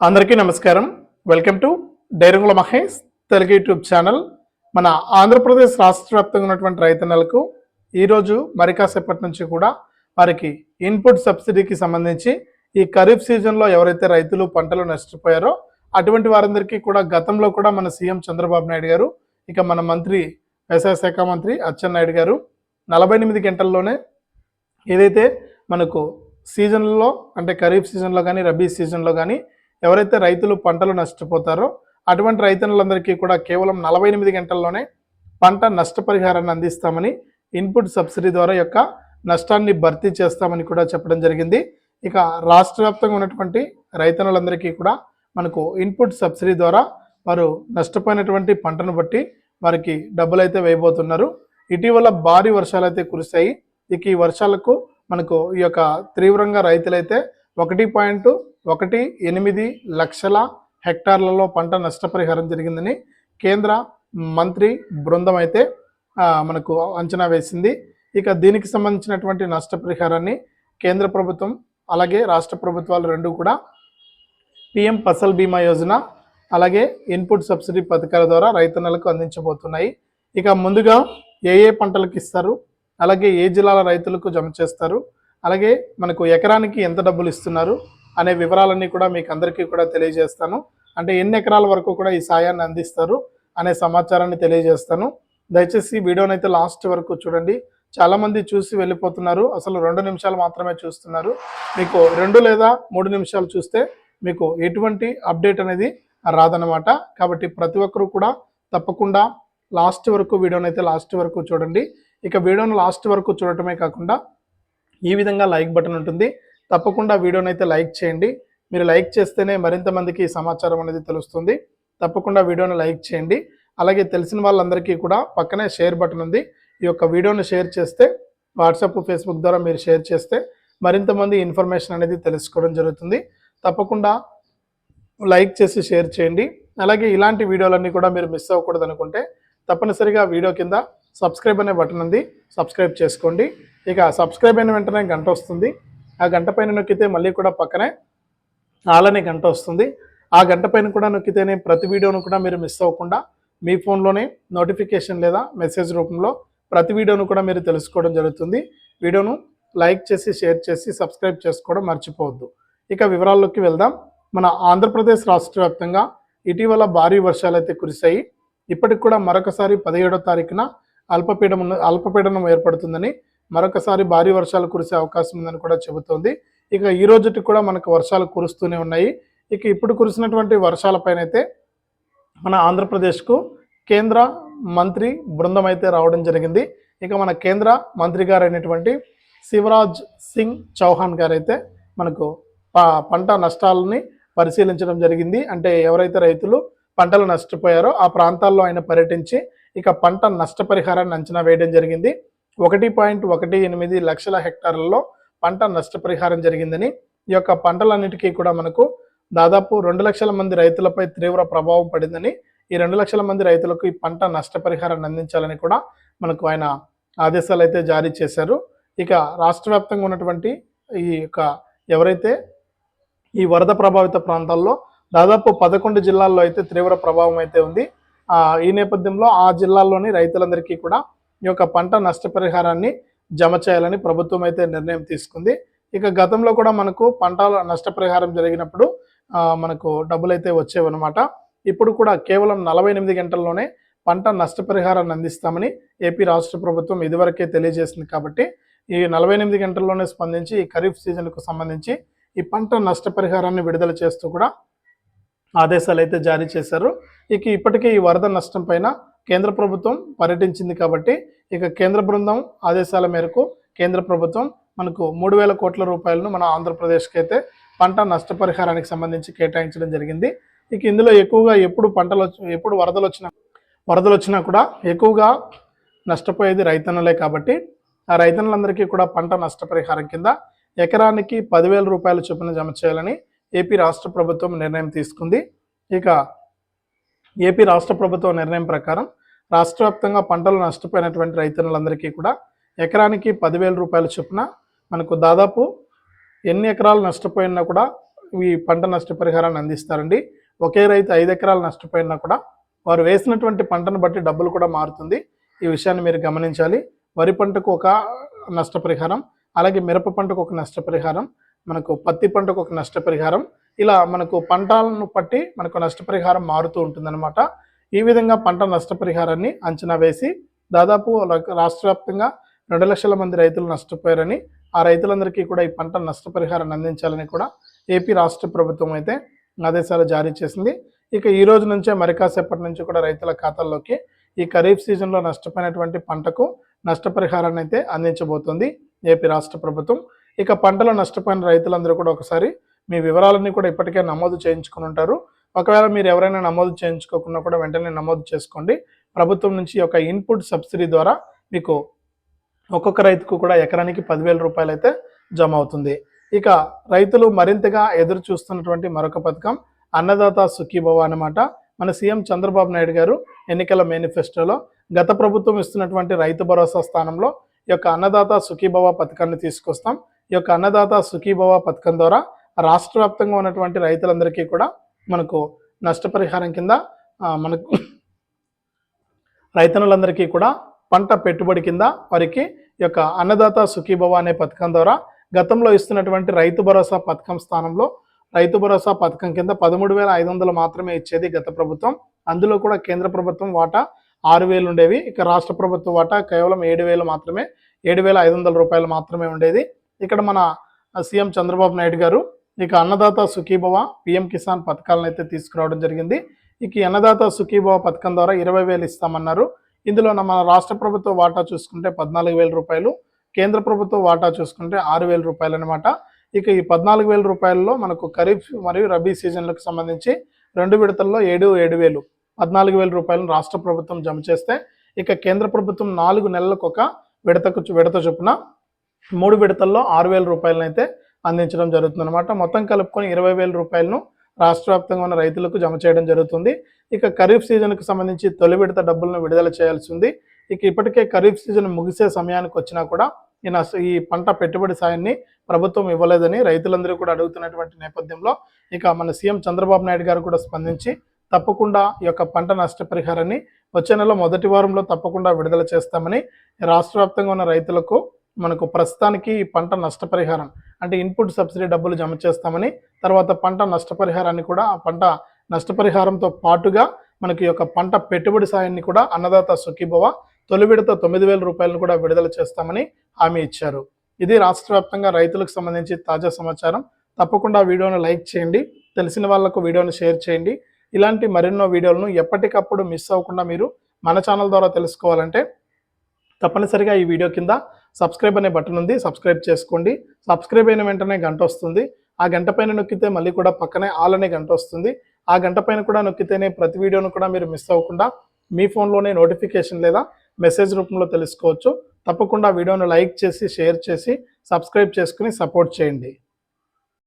అందరికీ నమస్కారం. Welcome to Dairangula Mahesh Telugu YouTube channel. మన ఆంధ్రప్రదేశ్ రాష్ట్ర వ్యాప్తంగా ఉన్నటువంటి రైతన్నలకు ఈరోజు మరి కాసేపటి నుంచి కూడా వారికి ఇన్పుట్ సబ్సిడీకి సంబంధించి ఈ ఖరీఫ్ సీజన్లో ఎవరైతే రైతులు పంటలు నష్టపోయారో అటువంటి వారందరికీ కూడా గతంలో కూడా మన సీఎం చంద్రబాబు నాయుడు గారు ఇక మన మంత్రి వ్యవసాయ శాఖ మంత్రి అచ్చెన్నాయుడు గారు నలభై ఎనిమిది గంటల్లోనే ఏదైతే మనకు సీజన్లో అంటే ఖరీఫ్ సీజన్లో కానీ రబీ సీజన్లో కానీ ఎవరైతే రైతులు పంటలు నష్టపోతారో అటువంటి రైతులందరికీ కూడా కేవలం నలభై ఎనిమిది గంటల్లోనే పంట నష్టపరిహారాన్ని అందిస్తామని ఇన్పుట్ సబ్సిడీ ద్వారా యొక్క నష్టాన్ని భర్తీ చేస్తామని కూడా చెప్పడం జరిగింది. ఇక రాష్ట్ర వ్యాప్తంగా ఉన్నటువంటి రైతన్నులందరికీ కూడా మనకు ఇన్పుట్ సబ్సిడీ ద్వారా వారు నష్టపోయినటువంటి పంటను బట్టి వారికి డబ్బులు అయితే వేయబోతున్నారు. ఇటీవల భారీ వర్షాలు అయితే కురిశాయి. ఇక ఈ వర్షాలకు మనకు ఈ యొక్క తీవ్రంగా రైతులైతే ఒకటి పాయింట్ ఒకటి ఎనిమిది లక్షల హెక్టార్లలో పంట నష్టపరిహారం జరిగిందని కేంద్ర మంత్రి బృందం అయితే మనకు అంచనా వేసింది. ఇక దీనికి సంబంధించినటువంటి నష్టపరిహారాన్ని కేంద్ర ప్రభుత్వం అలాగే రాష్ట్ర ప్రభుత్వాలు రెండు కూడా పిఎం ఫసల్ బీమా యోజన అలాగే ఇన్పుట్ సబ్సిడీ పథకాల ద్వారా రైతన్నలకు అందించబోతున్నాయి. ఇక ముందుగా ఏ ఏ పంటలకు ఇస్తారు? అలాగే ఏ జిల్లాల రైతులకు జమ చేస్తారు? అలాగే మనకు ఎకరానికి ఎంత డబ్బులు ఇస్తున్నారు అనే వివరాలన్నీ కూడా మీకు అందరికీ కూడా తెలియజేస్తాను. అంటే ఎన్ని ఎకరాల వరకు కూడా ఈ సాయాన్ని అందిస్తారు అనే సమాచారాన్ని తెలియజేస్తాను. దయచేసి వీడియోని అయితే లాస్ట్ వరకు చూడండి. చాలామంది చూసి వెళ్ళిపోతున్నారు. అసలు రెండు నిమిషాలు మాత్రమే చూస్తున్నారు. మీకు రెండు లేదా మూడు నిమిషాలు చూస్తే మీకు ఎటువంటి అప్డేట్ అనేది రాదనమాట కాబట్టి ప్రతి ఒక్కరూ కూడా తప్పకుండా లాస్ట్ వరకు వీడియోని అయితే లాస్ట్ వరకు చూడండి. ఇక వీడియోను లాస్ట్ వరకు చూడటమే కాకుండా ఈ విధంగా లైక్ బటన్ ఉంటుంది. తప్పకుండా వీడియోని అయితే లైక్ చేయండి. మీరు లైక్ చేస్తేనే మరింత మందికి సమాచారం అనేది తెలుస్తుంది. తప్పకుండా వీడియోని లైక్ చేయండి. అలాగే తెలిసిన వాళ్ళందరికీ కూడా పక్కనే షేర్ బటన్ ఉంది. ఈ యొక్క వీడియోని షేర్ చేస్తే వాట్సాప్ ఫేస్బుక్ ద్వారా మీరు షేర్ చేస్తే మరింత మంది ఇన్ఫర్మేషన్ అనేది తెలుసుకోవడం జరుగుతుంది. తప్పకుండా లైక్ చేసి షేర్ చేయండి. అలాగే ఇలాంటి వీడియోలన్నీ కూడా మీరు మిస్ అవ్వకూడదు అనుకుంటే తప్పనిసరిగా వీడియో కింద సబ్స్క్రైబ్ అనే బటన్ ఉంది. సబ్స్క్రైబ్ చేసుకోండి. ఇక సబ్స్క్రైబ్ అయిన వెంటనే గంట వస్తుంది. ఆ గంట పైన నొక్కితే మళ్ళీ కూడా పక్కనే ఆలనే గంట వస్తుంది. ఆ గంట పైన కూడా నొక్కితేనే ప్రతి వీడియోను కూడా మీరు మిస్ అవ్వకుండా మీ ఫోన్లోనే నోటిఫికేషన్ లేదా మెసేజ్ రూపంలో ప్రతి వీడియోను కూడా మీరు తెలుసుకోవడం జరుగుతుంది. వీడియోను లైక్ చేసి షేర్ చేసి సబ్స్క్రైబ్ చేసుకోవడం మర్చిపోవద్దు. ఇక వివరాల్లోకి వెళ్దాం. మన ఆంధ్రప్రదేశ్ రాష్ట్ర వ్యాప్తంగా ఇటీవల భారీ వర్షాలు అయితే కురిశాయి. ఇప్పటికి కూడా మరొకసారి పదిహేడో తారీఖున అల్పపీడనం అల్పపీడనం ఏర్పడుతుందని మరొకసారి భారీ వర్షాలు కురిసే అవకాశం ఉందని కూడా చెబుతోంది. ఇక ఈ రోజుకి కూడా మనకు వర్షాలు కురుస్తూనే ఉన్నాయి. ఇక ఇప్పుడు కురిసినటువంటి వర్షాలపైనైతే మన ఆంధ్రప్రదేశ్కు కేంద్ర మంత్రి బృందం అయితే రావడం జరిగింది. ఇక మన కేంద్ర మంత్రి గారు అయినటువంటి శివరాజ్ సింగ్ చౌహాన్ గారు అయితే మనకు పంట నష్టాలని పరిశీలించడం జరిగింది. అంటే ఎవరైతే రైతులు పంటలు నష్టపోయారో ఆ ప్రాంతాల్లో ఆయన పర్యటించి ఇక పంట నష్టపరిహారాన్ని అంచనా వేయడం జరిగింది. ఒకటి పాయింట్ ఒకటి ఎనిమిది లక్షల హెక్టార్లలో పంట నష్టపరిహారం జరిగిందని ఈ యొక్క పంటలన్నిటికీ కూడా మనకు దాదాపు రెండు లక్షల మంది రైతులపై తీవ్ర ప్రభావం పడిందని ఈ రెండు లక్షల మంది రైతులకు ఈ పంట నష్టపరిహారాన్ని అందించాలని కూడా మనకు ఆయన ఆదేశాలు అయితే జారీ చేశారు. ఇక రాష్ట్ర వ్యాప్తంగా ఉన్నటువంటి ఈ యొక్క ఎవరైతే ఈ వరద ప్రభావిత ప్రాంతాల్లో దాదాపు పదకొండు జిల్లాల్లో అయితే తీవ్ర ప్రభావం అయితే ఉంది. ఈ నేపథ్యంలో ఆ జిల్లాల్లోని రైతులందరికీ కూడా ఈ యొక్క పంట నష్టపరిహారాన్ని జమ చేయాలని ప్రభుత్వం అయితే నిర్ణయం తీసుకుంది. ఇక గతంలో కూడా మనకు పంటల నష్టపరిహారం జరిగినప్పుడు మనకు డబ్బులు అయితే వచ్చేవన్నమాట. ఇప్పుడు కూడా కేవలం నలభై ఎనిమిది గంటల్లోనే పంట నష్టపరిహారాన్ని అందిస్తామని ఏపీ రాష్ట్ర ప్రభుత్వం ఇదివరకే తెలియజేసింది కాబట్టి ఈ నలభై ఎనిమిది గంటల్లోనే స్పందించి ఈ ఖరీఫ్ సీజన్కు సంబంధించి ఈ పంట నష్టపరిహారాన్ని విడుదల చేస్తూ కూడా ఆదేశాలు అయితే జారీ చేశారు. ఇక ఇప్పటికే ఈ వరద నష్టం పైన కేంద్ర ప్రభుత్వం పర్యటించింది కాబట్టి ఇక కేంద్ర బృందం ఆదేశాల మేరకు కేంద్ర ప్రభుత్వం మనకు మూడు వేల కోట్ల రూపాయలను మన ఆంధ్రప్రదేశ్కి అయితే పంట నష్టపరిహారానికి సంబంధించి కేటాయించడం జరిగింది. ఇక ఇందులో ఎక్కువగా ఎప్పుడు పంటలు వచ్చి- ఎప్పుడు వరదలు వచ్చినా వరదలు వచ్చినా కూడా ఎక్కువగా నష్టపోయేది రైతన్నలే కాబట్టి ఆ రైతన్నులందరికీ కూడా పంట నష్టపరిహారం కింద ఎకరానికి పదివేల రూపాయల చొప్పున జమ చేయాలని ఏపీ రాష్ట్ర ప్రభుత్వం నిర్ణయం తీసుకుంది. ఇక ఏపీ రాష్ట్ర ప్రభుత్వం నిర్ణయం ప్రకారం రాష్ట్ర వ్యాప్తంగా పంటలు నష్టపోయినటువంటి రైతులందరికీ కూడా ఎకరానికి పదివేల రూపాయల చొప్పున మనకు దాదాపు ఎన్ని ఎకరాలు నష్టపోయినా కూడా ఈ పంట నష్టపరిహారాన్ని అందిస్తారండి. ఒకే రైతు ఐదు ఎకరాలు నష్టపోయినా కూడా వారు వేసినటువంటి పంటను బట్టి డబ్బులు కూడా మారుతుంది. ఈ విషయాన్ని మీరు గమనించాలి. వరి పంటకు ఒక నష్టపరిహారం అలాగే మిరప పంటకు ఒక నష్టపరిహారం మనకు పత్తి పంటకు ఒక నష్టపరిహారం ఇలా మనకు పంటలను బట్టి మనకు నష్టపరిహారం మారుతూ ఉంటుందన్నమాట. ఈ విధంగా పంట నష్టపరిహారాన్ని అంచనా వేసి దాదాపు రాష్ట్ర వ్యాప్తంగా రెండు లక్షల మంది రైతులు నష్టపోయారని ఆ రైతులందరికీ కూడా ఈ పంట నష్టపరిహారాన్ని అందించాలని కూడా ఏపీ రాష్ట్ర ప్రభుత్వం అయితే ఆదేశాలు జారీ చేసింది. ఇక ఈ రోజు నుంచే మరికాసేపటి నుంచి కూడా రైతుల ఖాతాల్లోకి ఈ ఖరీఫ్ సీజన్లో నష్టపోయినటువంటి పంటకు నష్టపరిహారాన్ని అయితే అందించబోతోంది ఏపీ రాష్ట్ర ప్రభుత్వం. ఇక పంటలో నష్టపోయిన రైతులందరూ కూడా ఒకసారి మీ వివరాలన్నీ కూడా ఇప్పటికే నమోదు చేయించుకుని ఉంటారు. ఒకవేళ మీరు ఎవరైనా నమోదు చేయించుకోకుండా కూడా వెంటనే నమోదు చేసుకోండి. ప్రభుత్వం నుంచి ఒక ఇన్పుట్ సబ్సిడీ ద్వారా మీకు ఒక్కొక్క రైతుకు కూడా ఎకరానికి పదివేల రూపాయలు అయితే జమ అవుతుంది. ఇక రైతులు మరింతగా ఎదురు చూస్తున్నటువంటి మరొక పథకం అన్నదాత సుఖీభవ అన్నమాట. మన సీఎం చంద్రబాబు నాయుడు గారు ఎన్నికల మేనిఫెస్టోలో గత ప్రభుత్వం ఇస్తున్నటువంటి రైతు భరోసా స్థానంలో ఈ యొక్క అన్నదాత సుఖీభవ పథకాన్ని తీసుకొస్తాం. ఈ యొక్క అన్నదాత సుఖీభవ పథకం ద్వారా రాష్ట్ర వ్యాప్తంగా ఉన్నటువంటి రైతులందరికీ కూడా మనకు నష్టపరిహారం కింద మనకు రైతన్నులందరికీ కూడా పంట పెట్టుబడి కింద వారికి యొక్క అన్నదాత సుఖీభవ అనే పథకం ద్వారా గతంలో ఇస్తున్నటువంటి రైతు భరోసా పథకం స్థానంలో రైతు భరోసా పథకం కింద పదమూడు వేల ఐదు వందలు మాత్రమే ఇచ్చేది గత ప్రభుత్వం. అందులో కూడా కేంద్ర ప్రభుత్వం వాటా ఆరు వేలు ఉండేవి. ఇక రాష్ట్ర ప్రభుత్వ వాటా కేవలం ఏడు వేలు మాత్రమే ఏడు వేల ఐదు వందల రూపాయలు మాత్రమే ఉండేది. ఇక్కడ మన సీఎం చంద్రబాబు నాయుడు గారు ఇక అన్నదాత సుఖీభవ పిఎం కిసాన్ పథకాలను అయితే తీసుకురావడం జరిగింది. ఇక అన్నదాత సుఖీభవ పథకం ద్వారా ఇరవై వేలు ఇస్తామన్నారు. ఇందులో మన రాష్ట్ర ప్రభుత్వ వాటా చూసుకుంటే పద్నాలుగు వేల రూపాయలు కేంద్ర ప్రభుత్వ వాటా చూసుకుంటే ఆరు వేల రూపాయలు అనమాట ఇక ఈ పద్నాలుగు వేల రూపాయల్లో మనకు ఖరీఫ్ మరియు రబీ సీజన్లకు సంబంధించి రెండు విడతల్లో ఏడు ఏడు వేలు పద్నాలుగు వేల రూపాయలను రాష్ట్ర ప్రభుత్వం జమ చేస్తే ఇక కేంద్ర ప్రభుత్వం నాలుగు నెలలకు ఒక విడతకు విడత చొప్పున మూడు విడతల్లో ఆరు వేల రూపాయలను అయితే అందించడం జరుగుతుంది అనమాట మొత్తం కలుపుకొని ఇరవై వేల రూపాయలను రాష్ట్ర వ్యాప్తంగా ఉన్న రైతులకు జమ చేయడం జరుగుతుంది. ఇక ఖరీఫ్ సీజన్కు సంబంధించి తొలి విడత డబ్బులను విడుదల చేయాల్సి ఉంది ఇక ఇప్పటికే ఖరీఫ్ సీజన్ ముగిసే సమయానికి వచ్చినా కూడా ఈ ఈ పంట పెట్టుబడి సాయాన్ని ప్రభుత్వం ఇవ్వలేదని రైతులందరూ కూడా అడుగుతున్నటువంటి నేపథ్యంలో ఇక మన సీఎం చంద్రబాబు నాయుడు గారు కూడా స్పందించి తప్పకుండా ఈ యొక్క పంట నష్టపరిహారాన్ని వచ్చే నెల మొదటి వారంలో తప్పకుండా విడుదల చేస్తామని రాష్ట్ర వ్యాప్తంగా ఉన్న రైతులకు మనకు ప్రస్తుతానికి ఈ పంట నష్టపరిహారం అంటే ఇన్పుట్ సబ్సిడీ డబ్బులు జమ చేస్తామని తర్వాత పంట నష్టపరిహారాన్ని కూడా ఆ పంట నష్టపరిహారంతో పాటుగా మనకి యొక్క పంట పెట్టుబడి సాయాన్ని కూడా అన్నదాత సుఖీభవ తొలి విడత తొమ్మిది వేల రూపాయలను కూడా విడుదల చేస్తామని హామీ ఇచ్చారు. ఇది రాష్ట్ర వ్యాప్తంగా రైతులకు సంబంధించి తాజా సమాచారం. తప్పకుండా వీడియోను లైక్ చేయండి తెలిసిన వాళ్ళకు వీడియోను షేర్ చేయండి. ఇలాంటి మరెన్నో వీడియోలను ఎప్పటికప్పుడు మిస్ అవ్వకుండా మీరు మన ఛానల్ ద్వారా తెలుసుకోవాలంటే తప్పనిసరిగా ఈ వీడియో కింద సబ్స్క్రైబ్ అనే బటన్ ఉంది సబ్స్క్రైబ్ చేసుకోండి. సబ్స్క్రైబ్ అయిన వెంటనే గంట వస్తుంది. ఆ గంట పైన నొక్కితే మళ్ళీ కూడా పక్కనే ఆల్ అనే గంట వస్తుంది. ఆ గంట పైన కూడా నొక్కితేనే ప్రతి వీడియోను కూడా మీరు మిస్ అవ్వకుండా మీ ఫోన్లోనే నోటిఫికేషన్ లేదా మెసేజ్ రూపంలో తెలుసుకోవచ్చు. తప్పకుండా వీడియోను లైక్ చేసి షేర్ చేసి సబ్స్క్రైబ్ చేసుకుని సపోర్ట్ చేయండి.